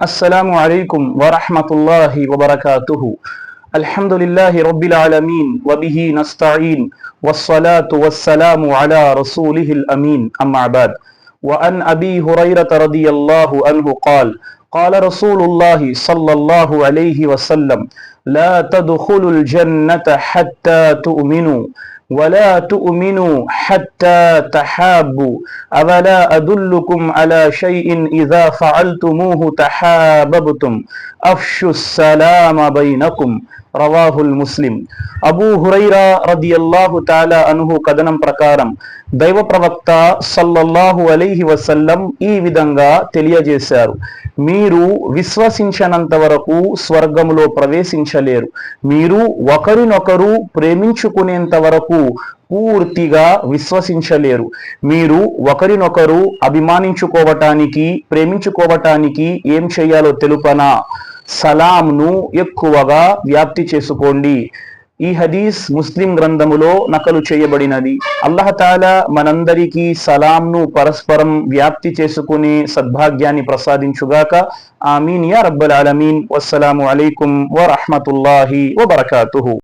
السلام عليكم ورحمة الله وبركاته. الحمد لله رب العالمين وبه نستعين والصلاة والسلام على رسوله الأمين. أما بعد وأن أبي هريرة رضي الله عنه قال قال رسول الله صلى الله عليه وسلم لا تدخلوا الجنة حتى تؤمنوا. ولا تؤمنوا حتى تحابوا. أفلا أدلكم على شيء إذا فعلتموه تحاببتم؟ أفشوا السلام بينكم. రవాహుల్ ముస్లిం. అబూ హురైరా రది అల్లాహు తాలా అనుహు కథనం ప్రకారం దైవ ప్రవక్త సల్లల్లాహు అలైహి వసల్లం ఈ విధంగా తెలియజేశారు. మీరు విశ్వసించనంత వరకు స్వర్గములో ప్రవేశించలేరు. మీరు ఒకరినొకరు ప్రేమించుకునేంత వరకు పూర్తిగా విశ్వసించలేరు. మీరు ఒకరినొకరు అభిమానించుకోవటానికి ప్రేమించుకోవటానికి ఏం చేయాలో తెలుపనా? సలాంను ఎక్కువగా వ్యాప్తి చేసుకోండి. ఈ హదీస్ ముస్లిం గ్రంథములో నకలు చేయబడినది. అల్లహతాల మనందరికీ సలాంను పరస్పరం వ్యాప్తి చేసుకునే సద్భాగ్యాన్ని ప్రసాదించుగాక. ఆమీన్. యా రబ్బల్ ఆలమీన్. వస్సలాము అలైకుం వరహమతుల్లాహి వబర్కాతుహు.